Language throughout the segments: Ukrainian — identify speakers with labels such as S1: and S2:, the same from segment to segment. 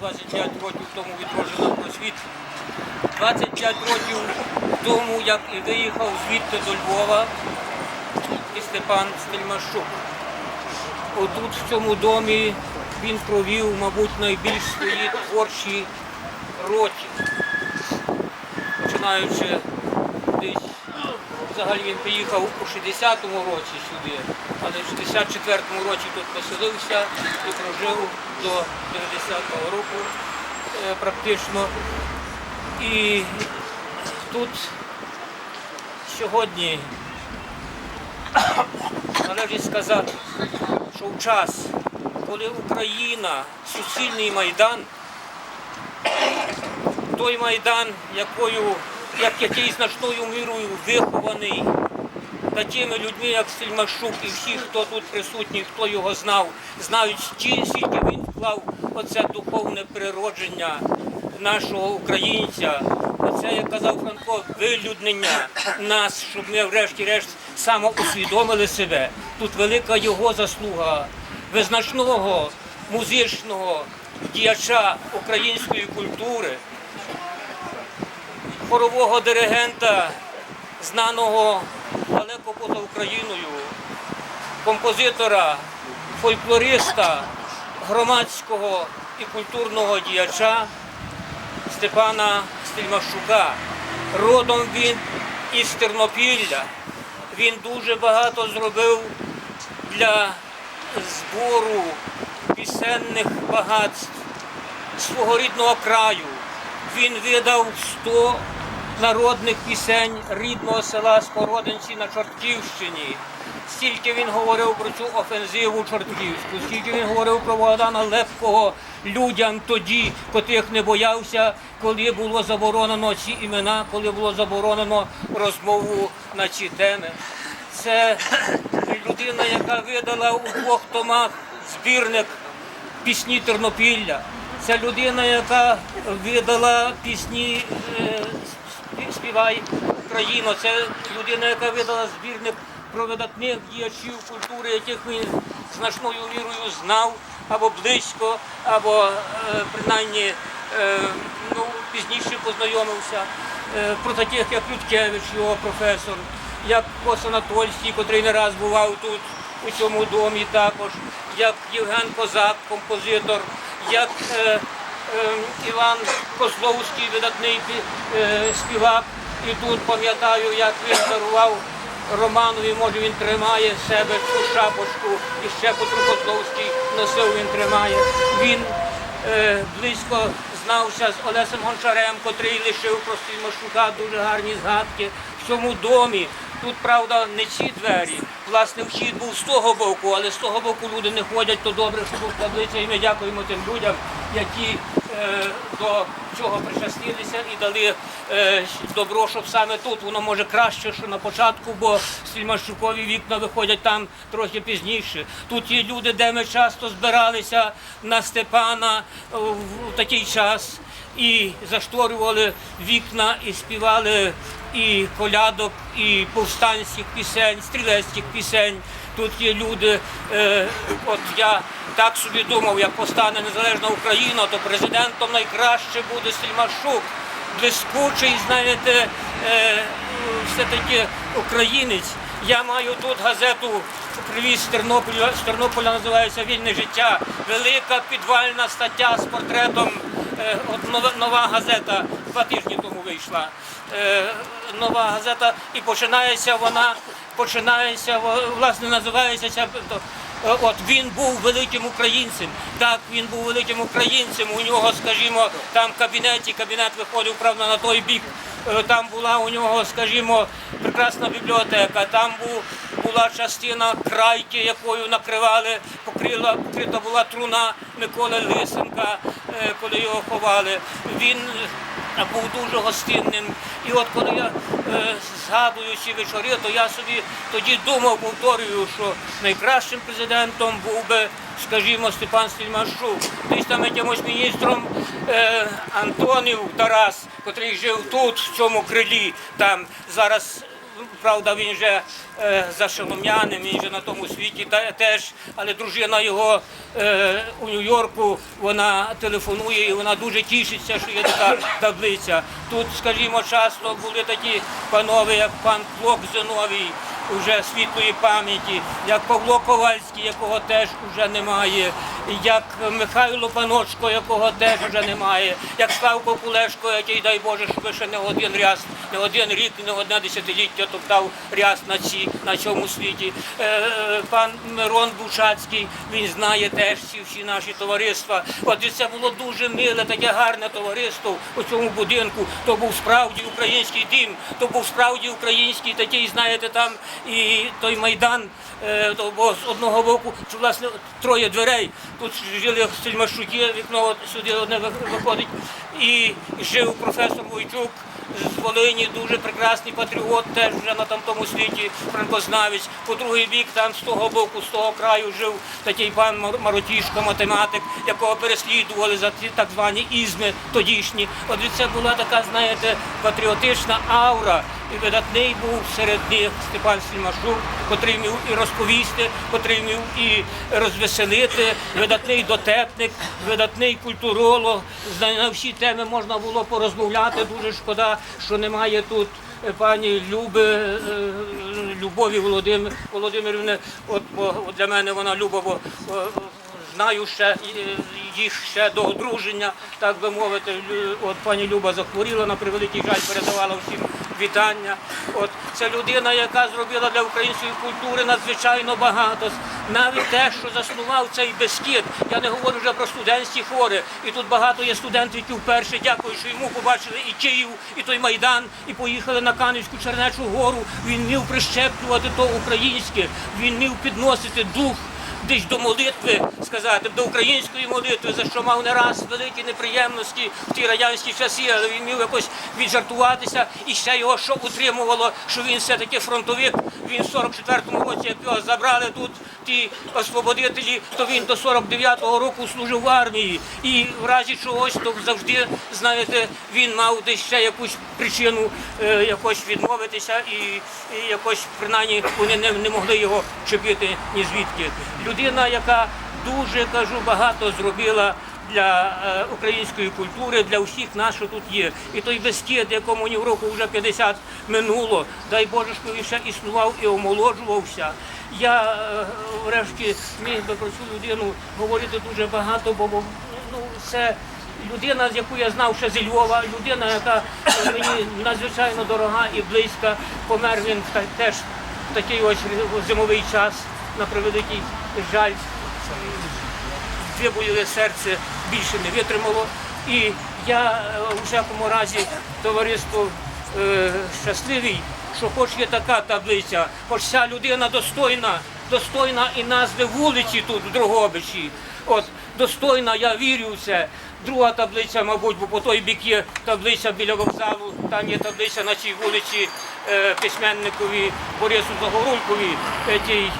S1: 25 років тому відроджена просвіт. 25 років тому, як і виїхав звідти до Львова і Степан Стельмашук. Отут, в цьому домі, він провів, мабуть, найбільш свої творчі роки. Починаючи десь, взагалі він приїхав у 60-му році сюди, але в 64-му році тут поселився і прожив до 90-го року е, практично. І тут сьогодні належить сказати, що в час, коли Україна суцільний майдан, той майдан, якою, як який значною мірою вихований такими людьми, як Сельмашук і всі, хто тут присутній, хто його знав, знають, ті- скільки він вклав оце духовне природження нашого українця. Оце, як казав Франко, вилюднення нас, щоб ми врешті-решт самоусвідомили себе. Тут велика його заслуга визначного музичного діяча української культури, хорового диригента, знаного далеко поза Україною, композитора, фольклориста, громадського і культурного діяча Степана Стельмашука. Родом він із Тернопілля. Він дуже багато зробив для збору пісенних багатств свого рідного краю. Він видав 100 народних пісень рідного села Скородинці на Чортківщині. Стільки він говорив про цю офензиву Чортківську, стільки він говорив про Богдана Лепкого людям тоді, котрих не боявся, коли було заборонено ці імена, коли було заборонено розмову на ці теми. Це людина, яка видала у двох томах збірник пісні Тернопілля. Це людина, яка видала пісні спів- Співай Україну. Це людина, яка видала збірник про видатних діячів культури, яких він значною мірою знав або близько, або е, принаймні е, ну, пізніше познайомився. Е, Про таких, як Людкевич, його професор, як Анатольський, котрий не раз бував тут у цьому домі також, як Євген Козак, композитор, як Іван Козловський, видатний е, співак. І тут пам'ятаю, як він дарував Романові, може він тримає себе цю шапочку, і ще Петру Козловський носив, він тримає. Він е, близько знався з Олесем Гончарем, котрий лишив про Стільмашука дуже гарні згадки в цьому домі. Тут, правда, не ці двері. Власне, вхід був з того боку, але з того боку люди не ходять, то добре, що тут таблиця, і ми дякуємо тим людям, які е, до цього причастилися і дали е, добро, щоб саме тут воно може краще, що на початку, бо Стільмашукові вікна виходять там трохи пізніше. Тут є люди, де ми часто збиралися на Степана е, в в такий час і зашторювали вікна і співали і колядок, і повстанських пісень, стрілецьких пісень. Тут є люди. Е, от я так собі думав, як постане незалежна Україна, то президентом найкраще буде Сільмашук. Блискучий, знаєте, е, все-таки українець. Я маю тут газету, привіз з Тернополя, з Тернополя називається Вільне життя. Велика підвальна стаття з портретом. Е, От нова, нова газета два тижні тому вийшла. Е, Нова газета, і починається вона, починається, власне, називається ця. е, От він був великим українцем. Так, він був великим українцем. У нього, скажімо, там кабінеті, кабінет виходив, правда, на той бік. Е, Там була у нього, скажімо, прекрасна бібліотека. Там був, була частина крайки, якою накривали, покрила, покрита була труна Миколи Лисенка, е, коли його ховали. Він е, був дуже гостинним. І от коли я е, згадую ці вечори, то я собі тоді думав, повторюю, що найкращим президентом був би, скажімо, Степан Стельмашук. Десь там якимось міністром е, Антонів Тарас, котрий жив тут, в цьому крилі, там зараз Правда, він вже е, за Шолом'яним, він вже на тому світі та- теж, але дружина його е, у Нью-Йорку, вона телефонує і вона дуже тішиться, що є така таблиця. Тут, скажімо, часто були такі панове, як пан Клок Зиновій, уже світлої пам'яті, як Павло Ковальський, якого теж вже немає, як Михайло Паночко, якого теж вже немає, як Славко Кулешко, який, дай Боже, щоб ще не один ряс, не один рік, не одне десятиліття топтав ряс на, ці, на цьому світі. Е, е, пан Мирон Бучацький, він знає теж ці всі наші товариства. От і це було дуже миле, таке гарне товариство у цьому будинку. То був справді український дім, то був справді український такий, знаєте, там і той майдан. е, то бо з одного боку, власне, троє дверей. Тут жили сельмашуки, вікно сюди одне виходить. І жив професор Войчук з Волині, дуже прекрасний патріот, теж вже на там тому світі, франкознавець. По другий бік, там з того боку, з того краю жив такий пан Мар- Маротішко, математик, якого переслідували за ці так звані ізми тодішні. От це була така, знаєте, патріотична аура. І видатний був серед них Степан Сільмашук, котрий міг і розповісти, котрий міг і розвеселити, видатний дотепник, видатний культуролог. На всі теми можна було порозмовляти. Дуже шкода, що немає тут е, пані Люби, е, Любові Володимир, Володимирівни. От, для мене вона Люба, бо е, знаю ще е, їх ще до одруження, так би мовити. От пані Люба захворіла, на превеликий жаль передавала всім вітання. От це людина, яка зробила для української культури надзвичайно багато. Навіть те, що заснував цей безкіт. Я не говорю вже про студентські хори. І тут багато є студентів, які вперше дякую, що йому побачили і Київ, і той майдан, і поїхали на Канівську Чернечу гору. Він вмів прищеплювати то українське, він вмів підносити дух десь до молитви сказати, до української молитви, за що мав не раз великі неприємності в ті радянські часи, але він міг якось віджартуватися. І ще його що утримувало, що він все-таки фронтовик. Він в 44-му році, як його забрали тут ті освободителі, то він до 49-го року служив в армії. І в разі чогось, то завжди, знаєте, він мав десь ще якусь причину е, якось відмовитися, і, і якось принаймні вони не, не могли його чепити ні звідки. Людина, яка дуже кажу, багато зробила. Для е, української культури, для всіх нас, що тут є. І той безкід, якому ні в року вже 50 минуло, дай Боже, що він ще існував і омолоджувався. Я е, врешті міг би про цю людину говорити дуже багато, бо ну, це людина, з яку я знав ще зі Львова, людина, яка е, мені надзвичайно дорога і близька. Помер він та- теж в такий ось зимовий час, на превеликий жаль. Вибоїле серце більше не витримало. І я е, у всякому разі товариство е, щасливий, що хоч є така таблиця, хоч ця людина достойна, достойна і назви вулиці тут в Дрогобичі. От достойна, я вірю в це. Друга таблиця, мабуть, бо по той бік є таблиця біля вокзалу, там є таблиця на цій вулиці е, письменникові Борису Загорулькові, е, тій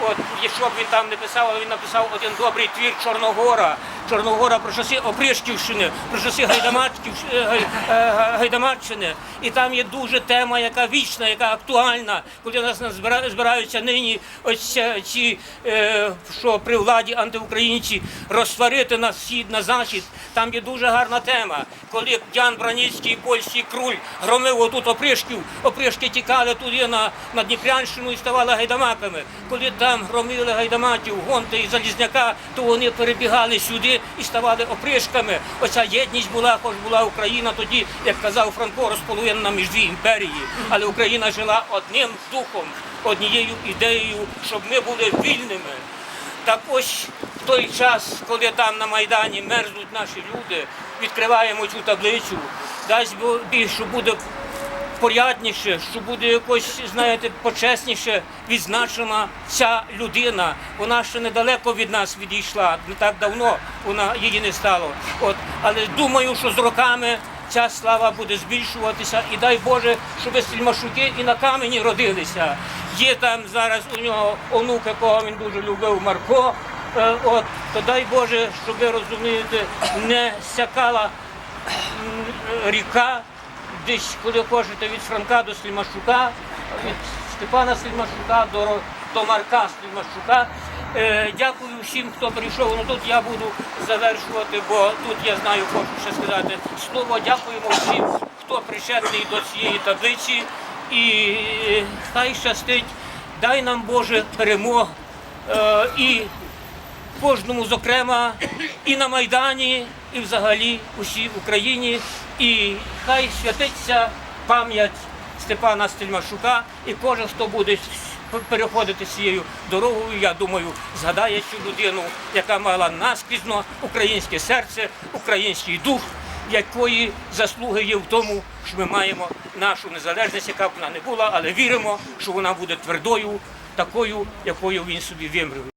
S1: от, якщо б він там не писав, але він написав один добрий твір Чорногора. Чорногора про часи Опришківщини, про часи Гайдамачків, е, е, Гайдамаччини. І там є дуже тема, яка вічна, яка актуальна, коли у нас збира- збираються нині ось ці, е, що при владі антиукраїнці розсварити на схід, на захід. Там є дуже гарна тема. Коли Ян Браніцький, польський круль громив отут опришків, опришки тікали туди на, на Дніпрянщину і ставали гайдамаками. Коли там громили гайдамаків, гонти і залізняка, то вони перебігали сюди і ставали опришками. Оця єдність була, хоч була Україна тоді, як казав Франко, розполовинена між дві імперії. Але Україна жила одним духом, однією ідеєю, щоб ми були вільними. Так ось в той час, коли там на Майдані мерзнуть наші люди, відкриваємо цю таблицю, дасть Бог, що буде порядніше, що буде якось, знаєте, почесніше відзначена ця людина. Вона ще недалеко від нас відійшла, не так давно вона її не стало. От, але думаю, що з роками. Ця слава буде збільшуватися, і дай Боже, щоб сільмашуки і на камені родилися. Є там зараз у нього онук, якого він дуже любив, Марко. Е, От, то дай Боже, щоб ви розумієте, не сякала ріка, десь коли хочете від Франка до Слімашука, від Степана Слімашука до, до Марка Слімашука. Е, дякую всім, хто прийшов. Ну тут я буду завершувати, бо тут я знаю, хочу ще сказати слово. Дякуємо всім, хто причетний до цієї таблиці. І е, хай щастить, дай нам Боже перемог. Е, і кожному, зокрема, і на Майдані, і взагалі усій Україні. І хай святиться пам'ять Степана Стельмашука, і кожен, хто буде переходити цією дорогою, я думаю, згадає цю людину, яка мала наскрізно українське серце, український дух, якої заслуги є в тому, що ми маємо нашу незалежність, яка б вона не була, але віримо, що вона буде твердою, такою, якою він собі вимрив.